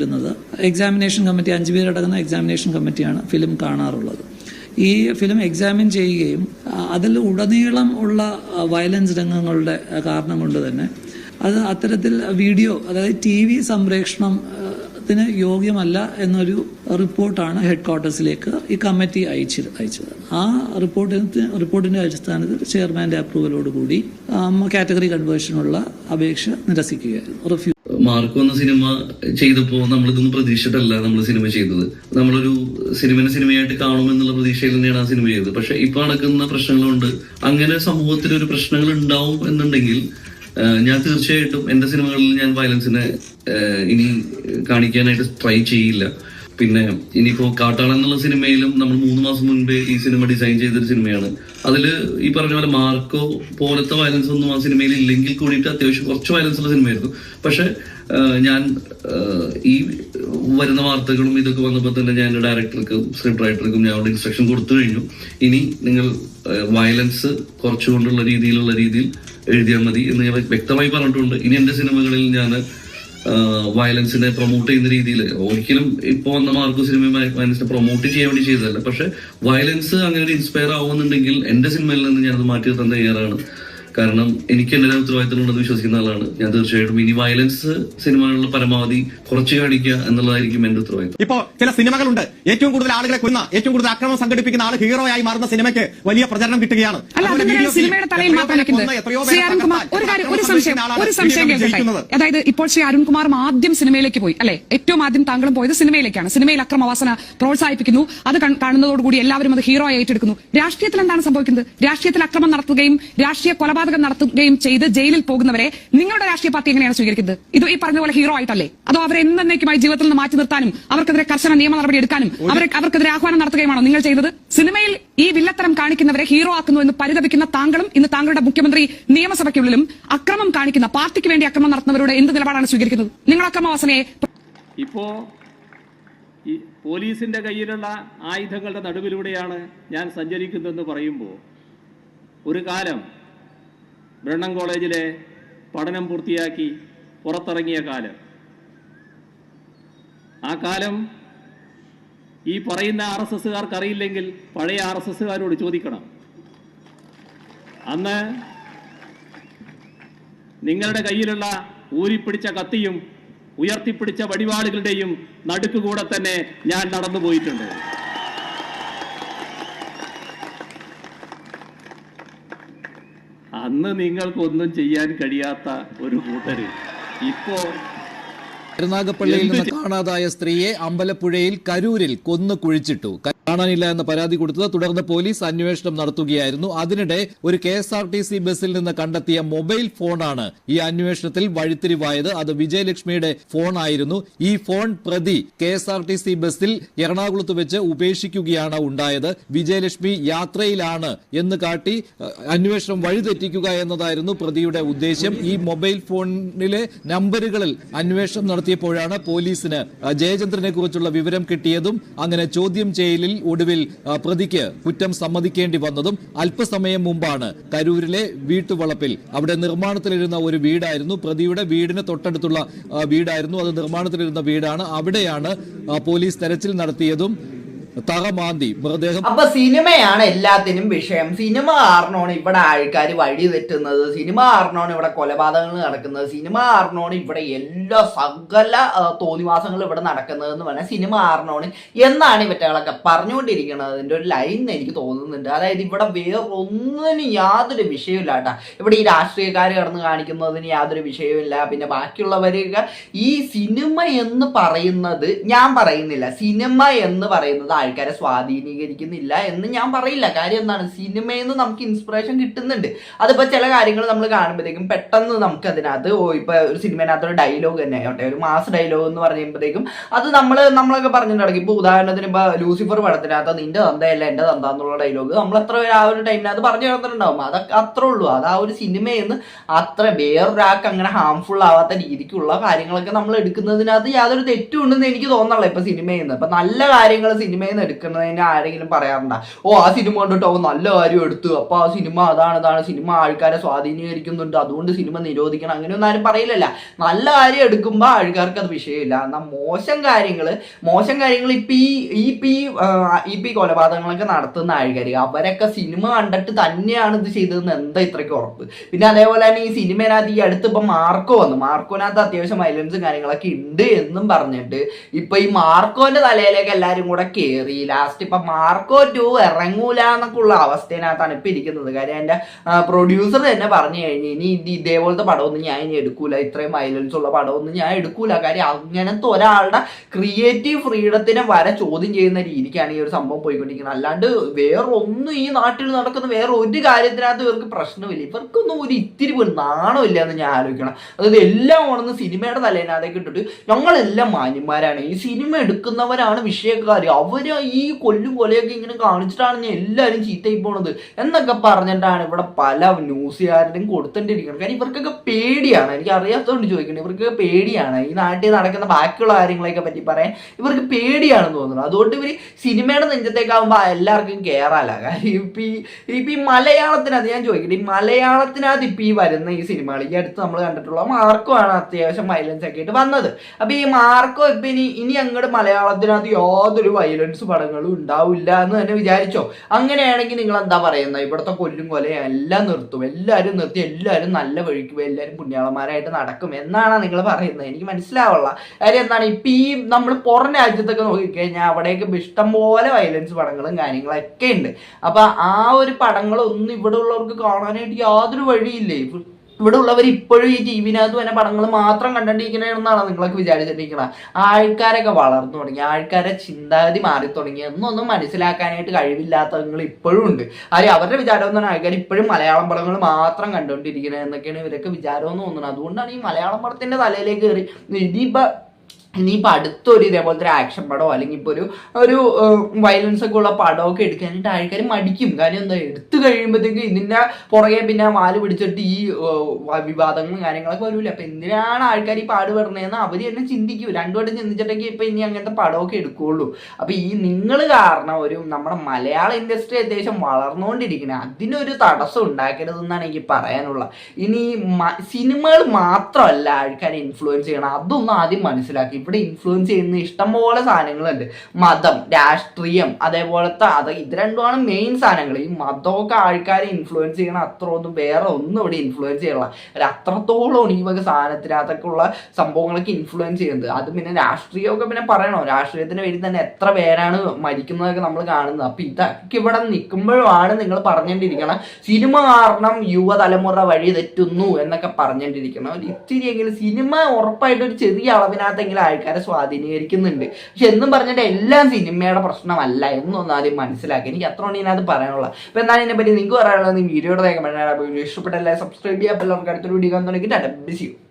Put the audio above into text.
വരുന്നത് examination committee അഞ്ചു പേരടങ്ങുന്ന examination കമ്മിറ്റിയാണ് ഫിലിം കാണാറുള്ളത്. ഈ ഫിലിം എക്സാമിൻ ചെയ്യുകയും അതിൽ ഉടനീളം ഉള്ള വയലൻസ് രംഗങ്ങളുടെ കാരണം കൊണ്ട് തന്നെ അത് അത്തരത്തിൽ വീഡിയോ അതായത് ടി വി സംപ്രേഷണം ത്തിന് യോഗ്യമല്ല എന്നൊരു റിപ്പോർട്ടാണ് ഹെഡ് ക്വാർട്ടേഴ്സിലേക്ക് ഈ കമ്മിറ്റി അയച്ചത് അയച്ചത്. ആ റിപ്പോർട്ടിന് റിപ്പോർട്ടിന്റെ അടിസ്ഥാനത്തിൽ ചെയർമാന്റെ അപ്രൂവലോടുകൂടി കാറ്റഗറി കൺവേർഷനുള്ള അപേക്ഷ നിരസിക്കുകയായിരുന്നു. മാർക്ക് വന്ന സിനിമ ചെയ്തപ്പോ നമ്മളിതൊന്നും പ്രതീക്ഷിച്ചിട്ടല്ല നമ്മൾ സിനിമ ചെയ്തത്. നമ്മളൊരു സിനിമനെ സിനിമയായിട്ട് കാണുമെന്നുള്ള പ്രതീക്ഷയിൽ തന്നെയാണ് ആ സിനിമ ചെയ്തത്. പക്ഷെ ഇപ്പൊ നടക്കുന്ന പ്രശ്നങ്ങളുണ്ട്. അങ്ങനെ സമൂഹത്തിൽ ഒരു പ്രശ്നങ്ങൾ ഉണ്ടാവും എന്നുണ്ടെങ്കിൽ ഞാൻ തീർച്ചയായിട്ടും എന്റെ സിനിമകളിൽ ഞാൻ വയലൻസിനെ ഇനി കാണിക്കാനായിട്ട് ട്രൈ ചെയ്യില്ല. പിന്നെ ഇനിയിപ്പോ കാട്ടാളൻ എന്നുള്ള സിനിമയിലും നമ്മൾ മൂന്ന് മാസം മുൻപേ ഈ സിനിമ ഡിസൈൻ ചെയ്തൊരു സിനിമയാണ്. അതിൽ ഈ പറഞ്ഞ പോലെ മാർക്കോ പോലത്തെ വയലൻസ് ഒന്നും ആ സിനിമയിൽ ഇല്ലെങ്കിൽ കൂടിയിട്ട് അത്യാവശ്യം കുറച്ച് വയലൻസ് ഉള്ള സിനിമയായിരുന്നു. പക്ഷെ ഞാൻ ഈ വരുന്ന വാർത്തകളും ഇതൊക്കെ വന്നപ്പോൾ തന്നെ ഞാൻ ഡയറക്ടർക്കും സ്ക്രിപ്റ്റ് റൈറ്റർക്കും ഞാൻ അവിടെ ഇൻസ്ട്രക്ഷൻ കൊടുത്തു കഴിഞ്ഞു. ഇനി നിങ്ങൾ വയലൻസ് കുറച്ചുകൊണ്ടുള്ള രീതിയിലുള്ള രീതിയിൽ എഴുതിയാൽ മതി എന്ന് ഞാൻ വ്യക്തമായി പറഞ്ഞിട്ടുണ്ട്. ഇനി എന്റെ സിനിമകളിൽ ഞാൻ വയലൻസിനെ പ്രൊമോട്ട് ചെയ്യുന്ന രീതിയിൽ ഒരിക്കലും ഇപ്പൊ വന്ന മാർക്കോ സിനിമ വയലൻസിനെ പ്രൊമോട്ട് ചെയ്യാൻ വേണ്ടി ചെയ്തതല്ല. പക്ഷെ വയലൻസ് അങ്ങനെ ഇൻസ്പയർ ആവുന്നുണ്ടെങ്കിൽ എന്റെ സിനിമയിൽ നിന്ന് ഞാനത് മാറ്റി തന്ന തയ്യാറാണ്. കാരണം എനിക്ക് എന്റെ ഉത്തരവാദിത്തം ഉണ്ടെന്ന് വിശ്വസിക്കുന്ന ആളാണ്. ഞാൻ തീർച്ചയായിട്ടും ഇനി വയലൻസ് സിനിമകളിൽ പരമാവധി കുറച്ച് കാണിക്കുക എന്നുള്ളതായിരിക്കും എന്റെ ഉത്തരവാദിത്തം. ഇപ്പോ ചില സിനിമകളുണ്ട്. ഏറ്റവും കൂടുതൽ ആളുകളെ കൊന്ന ഏറ്റവും കൂടുതൽ അക്രമം സംഘടിപ്പിക്കുന്ന ആൾ ഹീറോ ആയി മാറുന്ന സിനിമയ്ക്ക് വലിയ പ്രചരണം കിട്ടുകയാണ്. അതായത് ഇപ്പോൾ ശ്രീ അരുൺകുമാറും ആദ്യം സിനിമയിലേക്ക് പോയി. അല്ലെ? ഏറ്റവും ആദ്യം താങ്കളും പോയത് സിനിമയിലേക്കാണ്. സിനിമയിൽ അക്രമവാസന പ്രോത്സാഹിപ്പിക്കുന്നു. അത് കാണുന്നതോടുകൂടി എല്ലാവരും അത് ഹീറോ ആയി ഏറ്റെടുക്കുന്നു. രാഷ്ട്രീയത്തിൽ എന്താണ് സംഭവിക്കുന്നത്? രാഷ്ട്രീയത്തിൽ അക്രമം നടത്തുകയും രാഷ്ട്രീയ കൊലപാതകം നടത്തുകയും ചെയ്ത് ജയിലിൽ പോകുന്നവരെ നിങ്ങളുടെ രാഷ്ട്രീയ പാർട്ടി എങ്ങനെയാണ് സ്വീകരിക്കുന്നത്? ഇത് ഈ പറഞ്ഞ പോലെ ഹീറോ ആയിട്ടല്ലേ? അതോ അവരെ എന്നേക്കുമായി ജീവിതത്തിൽ നിന്ന് മാറ്റി നിർത്താനും അവർക്കെതിരെ കർശന നിയമ നടപടി എടുക്കാനും അവരെ അവർക്കെതിരെ ആഹ്വാനം നടത്തുകയുമാണോ നിങ്ങൾ ചെയ്തത്? സിനിമയിൽ ഈ വില്ലത്തരം കാണിക്കുന്നവരെ ഹീറോ ആക്കുന്നു എന്ന് പരിതപിക്കുന്ന താങ്കളും ഇന്ന് താങ്കളുടെ മുഖ്യമന്ത്രി നിയമസഭയ്ക്കുള്ളിലും അക്രമം കാണിക്കുന്ന പാർട്ടിക്ക് വേണ്ടി അക്രമം നടത്തുന്നവരോട് എന്ത് നിലപാടാണ് സ്വീകരിക്കുന്നത്? നിങ്ങൾ അക്രമവാസനയെ ഇപ്പോ ഈ പോലീസിന്റെ കയ്യിലുള്ള ആയുധങ്ങളുടെ നടുവിലൂടെയാണ് ഞാൻ സഞ്ചരിക്കുന്നതെന്ന് പറയുമ്പോൾ ഒരു കാലം ബ്രണ്ണൻ കോളേജിലെ പഠനം പൂർത്തിയാക്കി പുറത്തിറങ്ങിയ കാലം. ആ കാലം ഈ പറയുന്ന ആർ എസ് അറിയില്ലെങ്കിൽ പഴയ ആർ എസ് എസ്സുകാരോട് ചോദിക്കണം. അന്ന് നിങ്ങളുടെ കയ്യിലുള്ള ഊരിപ്പിടിച്ച കത്തിയും ഉയർത്തിപ്പിടിച്ച വടിവാളുകളുടെയും നടുക്കുകൂടെ തന്നെ ഞാൻ നടന്നു പോയിട്ടുണ്ട് അന്ന് നിങ്ങൾക്കൊന്നും ചെയ്യാൻ കഴിയാത്ത ഒരു കൂട്ടര്. ഇപ്പോ കരുനാഗപ്പള്ളിയിൽ നിന്ന് കാണാതായ സ്ത്രീയെ അമ്പലപ്പുഴയിൽ കരൂരിൽ കൊന്നു കുഴിച്ചിട്ടു. കാണാനില്ല എന്ന പരാതി കൊടുത്തത് തുടർന്ന് പോലീസ് അന്വേഷണം നടത്തുകയായിരുന്നു. അതിനിടെ ഒരു K S R T C ബസ്സിൽ നിന്ന് കണ്ടെത്തിയ മൊബൈൽ ഫോണാണ് ഈ അന്വേഷണത്തിൽ വഴിത്തിരിവായത്. അത് വിജയലക്ഷ്മിയുടെ ഫോൺ ആയിരുന്നു ഈ ഫോൺ പ്രതി K S R T C ബസ്സിൽ എറണാകുളത്ത് വെച്ച് ഉപേക്ഷിക്കുകയാണ് ഉണ്ടായത്. വിജയലക്ഷ്മി യാത്രയിലാണ് എന്ന് കാട്ടി അന്വേഷണം വഴിതെറ്റിക്കുക എന്നതായിരുന്നു പ്രതിയുടെ ഉദ്ദേശ്യം. ഈ മൊബൈൽ ഫോണിലെ നമ്പറുകളിൽ അന്വേഷണം നടത്തിയപ്പോഴാണ് പോലീസിന് ജയചന്ദ്രനെ കുറിച്ചുള്ള വിവരം കിട്ടിയതും അങ്ങനെ ചോദ്യം ചെയ്യലിൽ ഒടുവിൽ പ്രതിക്ക് കുറ്റം സമ്മതിക്കേണ്ടി വന്നതും അല്പസമയം മുമ്പാണ്. കരൂരിലെ വീട്ടുവളപ്പിൽ അവിടെ നിർമ്മാണത്തിലിരുന്ന ഒരു വീടായിരുന്നു. പ്രതിയുടെ വീടിന് തൊട്ടടുത്തുള്ള വീടായിരുന്നു. അത് നിർമ്മാണത്തിലിരുന്ന വീടാണ്. അവിടെയാണ് പോലീസ് തെരച്ചിൽ നടത്തിയതും തറമാന്തി. മൃതദേഹം അപ്പൊ സിനിമയാണ് എല്ലാത്തിനും വിഷയം. സിനിമ കാരണമാണ് ഇവിടെ ആൾക്കാർ വഴി തെറ്റുന്നത് സിനിമ കാരണമാണ് ഇവിടെ കൊലപാതകങ്ങൾ നടക്കുന്നത്. സിനിമ കാരണമാണ് ഇവിടെ എല്ലാ സകല തോന്നിവാസങ്ങളും ഇവിടെ നടക്കുന്നത് എന്ന് പറഞ്ഞാൽ സിനിമ കാരണമാണ്. എന്നാണ് ഇവറ്റകളൊക്കെ പറഞ്ഞുകൊണ്ടിരിക്കുന്നത്. അതിന്റെ ഒരു ലൈൻ എനിക്ക് തോന്നുന്നുണ്ട്. അതായത് ഇവിടെ വേറൊന്നിനും യാതൊരു വിഷയമില്ല കേട്ടാ. ഇവിടെ ഈ രാഷ്ട്രീയക്കാർ കടന്ന് കാണിക്കുന്നതിന് യാതൊരു വിഷയമില്ല പിന്നെ ബാക്കിയുള്ളവരൊക്കെ ഈ സിനിമ എന്ന് പറയുന്നത് ഞാൻ പറയുന്നില്ല. സിനിമ എന്ന് പറയുന്നത് ആൾക്കാരെ സ്വാധീനീകരിക്കുന്നില്ല എന്ന് ഞാൻ പറയില്ല. കാര്യം എന്താണ്? സിനിമയിൽ നിന്ന് നമുക്ക് ഇൻസ്പിറേഷൻ കിട്ടുന്നുണ്ട്. അതിപ്പോ ചില കാര്യങ്ങൾ നമ്മൾ കാണുമ്പോഴത്തേക്കും പെട്ടെന്ന് നമുക്ക് അതിനകത്ത് ഓ ഇപ്പൊ ഒരു സിനിമേനകത്ത് ഒരു ഡയലോഗ് തന്നെ. ആവട്ടെ ഒരു മാസ് ഡയലോഗ് എന്ന് പറയുമ്പോഴത്തേക്കും അത് നമ്മൾ നമ്മളൊക്കെ പറഞ്ഞിട്ടുണ്ടെങ്കിൽ ഇപ്പൊ ഉദാഹരണത്തിന് ഇപ്പൊ ലൂസിഫർ പടത്തിനകത്ത് നിന്റെ തന്തയല്ല എന്റെ തന്ത എന്നുള്ള ഡയലോഗ് നമ്മൾ എത്ര പേര് ആ ഒരു ടൈമിനകത്ത് പറഞ്ഞു തന്നിട്ടുണ്ടാവും അതൊക്കെ അത്രേ ഉള്ളൂ. അത് ആ ഒരു സിനിമയെന്ന് അത്ര വേറൊരാൾക്ക് അങ്ങനെ ഹാംഫുൾ ആവാത്ത രീതിക്കുള്ള കാര്യങ്ങളൊക്കെ നമ്മൾ എടുക്കുന്നതിനകത്ത് യാതൊരു തെറ്റും ഉണ്ടെന്ന് എനിക്ക് തോന്നണല്ലോ ഇപ്പൊ സിനിമയിൽ നിന്ന് ഇപ്പൊ നല്ല കാര്യങ്ങൾ സിനിമയിൽ നിന്ന് എടുക്കുന്നതിന് ആരെങ്കിലും പറയാറുണ്ടോ? ഓ ആ സിനിമ കണ്ടിട്ട് അവൻ നല്ല കാര്യം എടുത്തു. അപ്പൊ ആ സിനിമ അതാണ് ഇതാണ്. സിനിമ ആൾക്കാരെ സ്വാധീനീകരിക്കുന്നുണ്ട്. അതുകൊണ്ട് സിനിമ നിരോധിക്കണം. അങ്ങനെയൊന്നും ആരും പറയില്ലല്ല. നല്ല കാര്യം എടുക്കുമ്പോൾ ആൾക്കാർക്ക് അത് വിഷയമില്ല. എന്നാൽ മോശം കാര്യങ്ങൾ മോശം കാര്യങ്ങൾ ഇപ്പൊ ഈ ഇപ്പൊ ഈ പി കൊലപാതകങ്ങളൊക്കെ നടത്തുന്ന ആൾക്കാർ അവരൊക്കെ സിനിമ കണ്ടിട്ട് തന്നെയാണ് ഇത് ചെയ്തതെന്ന് എന്താ ഇത്രയ്ക്ക് ഉറപ്പ്? പിന്നെ അതേപോലെ തന്നെ ഈ സിനിമേനകത്ത് ഈ അടുത്ത് ഇപ്പൊ മാർക്കോ വന്നു. മാർക്കോനകത്ത് അത്യാവശ്യം വയലൻസും കാര്യങ്ങളൊക്കെ ഉണ്ട് എന്നും പറഞ്ഞിട്ട് ഇപ്പൊ ഈ മാർക്കോന്റെ തലയിലേക്ക് എല്ലാരും കൂടെ കേറി. ലാസ്റ്റ് ഇപ്പൊ മാർക്കോ ടു ഇറങ്ങൂല എന്നൊക്കെ ഉള്ള അവസ്ഥയിനകത്താണ് ഇപ്പൊ ഇരിക്കുന്നത്. കാര്യം എന്റെ പ്രൊഡ്യൂസർ തന്നെ പറഞ്ഞു കഴിഞ്ഞു ഇനി ഇത് ഇതേപോലത്തെ പടമൊന്നും ഞാൻ ഇനി എടുക്കൂല. ഇത്രയും വയലൻസ് ഉള്ള പടമൊന്നും ഞാൻ എടുക്കൂല. കാര്യം അങ്ങനത്തെ ഒരാളുടെ ക്രിയേറ്റീവ് ഫ്രീഡത്തിനെ വരെ ചോദ്യം ചെയ്യുന്ന രീതിക്കാണ് ഈ ഒരു സംഭവം പോയിക്കൊണ്ടിരിക്കുന്നത്. അല്ലാണ്ട് വേറൊന്നും ഈ നാട്ടിൽ നടക്കുന്ന വേറെ ഒരു കാര്യത്തിനകത്ത് ഇവർക്ക് പ്രശ്നമില്ല. ഇവർക്കൊന്നും ഒരു ഇത്തിരി പോലും നാണമില്ല എന്ന് ഞാൻ ആലോചിക്കണം. അതായത് എല്ലാം ഉണർന്ന് സിനിമയുടെ തലേനകത്തേക്ക് ഇട്ടിട്ട് ഞങ്ങളെല്ലാം മാന്യന്മാരാണ്. ഈ സിനിമ എടുക്കുന്നവരാണ് വിഷയക്കാർ അവർ ഈ കൊല്ലും കൊലയൊക്കെ ഇങ്ങനെ കാണിച്ചിട്ടാണ് എല്ലാവരും ചീത്തയായി പോണത് എന്നൊക്കെ പറഞ്ഞിട്ടാണ് ഇവിടെ പല ന്യൂസുകാരുടെയും കൊടുത്തിട്ടിരിക്കുന്നത്. കാര്യം ഇവർക്കൊക്കെ പേടിയാണ്. എനിക്ക് അറിയാത്തതുകൊണ്ട് ചോദിക്കുന്നത് ഇവർക്ക് പേടിയാണ്. ഈ നാട്ടിൽ നടക്കുന്ന ബാക്കിയുള്ള കാര്യങ്ങളെയൊക്കെ പറ്റി പറയാൻ ഇവർക്ക് പേടിയാണെന്ന് തോന്നുന്നു. അതുകൊണ്ട് ഇവർ സിനിമയുടെ നെഞ്ചത്തേക്കാവുമ്പോൾ എല്ലാവർക്കും കയറാല കാര്യം ഇപ്പം ഈ ഇപ്പം ഈ മലയാളത്തിനകത്ത് ഞാൻ ചോദിക്കട്ടെ ഈ മലയാളത്തിനകത്ത് ഇപ്പം ഈ വരുന്ന ഈ സിനിമകൾ ഈ അടുത്ത് നമ്മൾ കണ്ടിട്ടുള്ള മാർക്കോ ആണ് അത്യാവശ്യം വയലൻസ് ഒക്കെ ആയിട്ട് വന്നത്. അപ്പം ഈ മാർക്കോ ഇപ്പം ഇനി ഇനി അങ്ങോട്ട് മലയാളത്തിനകത്ത് യാതൊരു വയലൻസ് പടങ്ങളും ഉണ്ടാവില്ല എന്ന് തന്നെ വിചാരിച്ചോ? അങ്ങനെയാണെങ്കിൽ നിങ്ങൾ എന്താ പറയുന്നത് ഇവിടുത്തെ കൊല്ലും കൊലയും എല്ലാം നിർത്തും. എല്ലാവരും നിർത്തി എല്ലാവരും നല്ല വഴിക്ക് പോയി എല്ലാവരും പുണ്യാളന്മാരായിട്ട് നടക്കും എന്നാണ് നിങ്ങൾ പറയുന്നത്. എനിക്ക് മനസ്സിലാവുള്ള കാര്യം എന്താണ്? ഇപ്പം ഈ നമ്മൾ പുറം രാജ്യത്തൊക്കെ നോക്കിക്കഴിഞ്ഞാൽ അവിടെയൊക്കെ ഇഷ്ടം പോലെ വയലൻസ് പടങ്ങളും കാര്യങ്ങളൊക്കെ ഉണ്ട്. അപ്പം ആ ഒരു പടങ്ങളൊന്നും ഇവിടെ ഉള്ളവർക്ക് കാണാനായിട്ട് യാതൊരു വഴിയില്ലേ? ഇവിടെ ഉള്ളവർ ഇപ്പോഴും ഈ ടി വിനകത്ത് തന്നെ പടങ്ങൾ മാത്രം കണ്ടിരിക്കണെന്നാണ് നിങ്ങളൊക്കെ വിചാരിച്ചിട്ടിരിക്കുന്നത് ആൾക്കാരൊക്കെ വളർന്നു തുടങ്ങി ആൾക്കാരെ ചിന്താഗതി മാറി തുടങ്ങി. എന്നൊന്നും മനസ്സിലാക്കാനായിട്ട് കഴിവില്ലാത്തവങ്ങൾ ഇപ്പോഴും ഉണ്ട്. ആരും അവരുടെ വിചാരം എന്ന് പറഞ്ഞാൽ ആൾക്കാർ ഇപ്പോഴും മലയാളം പടങ്ങൾ മാത്രം കണ്ടുകൊണ്ടിരിക്കുന്നത് എന്നൊക്കെയാണ് ഇവരൊക്കെ വിചാരം എന്ന് തോന്നുന്നത്. അതുകൊണ്ടാണ് ഈ മലയാളം പടത്തിന്റെ തലയിലേക്ക് കയറി. ഇനിയിപ്പോ ഇനിയിപ്പോൾ അടുത്തൊരു ഇതേപോലത്തെ ഒരു ആക്ഷൻ പടമോ അല്ലെങ്കിൽ ഇപ്പോൾ ഒരു ഒരു വയലൻസ് ഒക്കെ ഉള്ള പടമൊക്കെ എടുക്കാനായിട്ട് ആൾക്കാർ മടിക്കും. കാര്യം എന്താ എടുത്തു കഴിയുമ്പോഴത്തേക്ക് ഇതിന്റെ പുറകെ പിന്നെ വാൽ പിടിച്ചിട്ട് ഈ വിവാദങ്ങളും കാര്യങ്ങളൊക്കെ വരില്ല അപ്പം എന്തിനാണ് ആൾക്കാർ ഈ പാട് പറഞ്ഞതെന്ന് അവർ തന്നെ ചിന്തിക്കൂ. രണ്ടു വട്ടം ചിന്തിച്ചിട്ടൊക്കെ ഇപ്പം ഇനി അങ്ങനത്തെ പടമൊക്കെ എടുക്കുകയുള്ളൂ അപ്പം ഈ നിങ്ങൾ കാരണം ഒരു നമ്മുടെ മലയാള ഇൻഡസ്ട്രി അത്യാവശ്യം വളർന്നുകൊണ്ടിരിക്കുന്നത് അതിനൊരു തടസ്സം ഉണ്ടാക്കരുതെന്നാണ് എനിക്ക് പറയാനുള്ളത്. ഇനി സിനിമകൾ മാത്രമല്ല ആൾക്കാരെ ഇൻഫ്ലുവൻസ് ചെയ്യണം. അതൊന്നും ആദ്യം മനസ്സിലാക്കി. ഇവിടെ ഇൻഫ്ലുവൻസ് ചെയ്യുന്ന ഇഷ്ടംപോലെ സാധനങ്ങളുണ്ട്. മതം രാഷ്ട്രീയം അതേപോലത്തെ അത് ഇത് രണ്ടുമാണ് മെയിൻ സാധനങ്ങൾ. ഈ മതമൊക്കെ ആൾക്കാരെ ഇൻഫ്ലുവൻസ് ചെയ്യണം അത്ര ഒന്നും വേറെ ഒന്നും ഇവിടെ ഇൻഫ്ലുവൻസ് ചെയ്യണം ഒരു അത്രത്തോളം ഈ വക സാധനത്തിനകത്തൊക്കെ ഉള്ള സംഭവങ്ങളൊക്കെ ഇൻഫ്ലുവൻസ് ചെയ്യുന്നത്. അത് പിന്നെ രാഷ്ട്രീയമൊക്കെ പിന്നെ പറയണോ? രാഷ്ട്രീയത്തിന് വേണ്ടി തന്നെ എത്ര പേരാണ് മരിക്കുന്നതൊക്കെ നമ്മൾ കാണുന്നത്. അപ്പൊ ഇതൊക്കെ ഇവിടെ നിൽക്കുമ്പോഴാണ് നിങ്ങൾ പറഞ്ഞുകൊണ്ടിരിക്കണം സിനിമ കാരണം യുവതലമുറ വഴി തെറ്റുന്നു എന്നൊക്കെ പറഞ്ഞുകൊണ്ടിരിക്കണം ഒരു ഇത്തിരിയെങ്കിലും സിനിമ ഉറപ്പായിട്ട് ഒരു ചെറിയ അളവിനകത്തെങ്കിലും ആൾക്കാരെ സ്വാധീനീകരിക്കുന്നുണ്ട്. പക്ഷെ എന്നും പറഞ്ഞിട്ട് എല്ലാം സിനിമയുടെ പ്രശ്നമല്ല. എന്നൊന്നും ആദ്യം മനസ്സിലാക്കി. എനിക്ക് അത്ര ഇതിനകത്ത് പറയാനുള്ള. അപ്പൊ എന്താണ് ഇതിനെപ്പറ്റി നിങ്ങൾക്ക് പറയാനുള്ളത്? വീഡിയോയുടെ ഇഷ്ടപ്പെട്ടല്ലേ സബ്സ്ക്രൈബ് ചെയ്യാൻ അപ്പോൾ നമുക്ക് അടുത്തൊരു വീഡിയോ കാണുന്നുണ്ടെങ്കിൽ ബിസി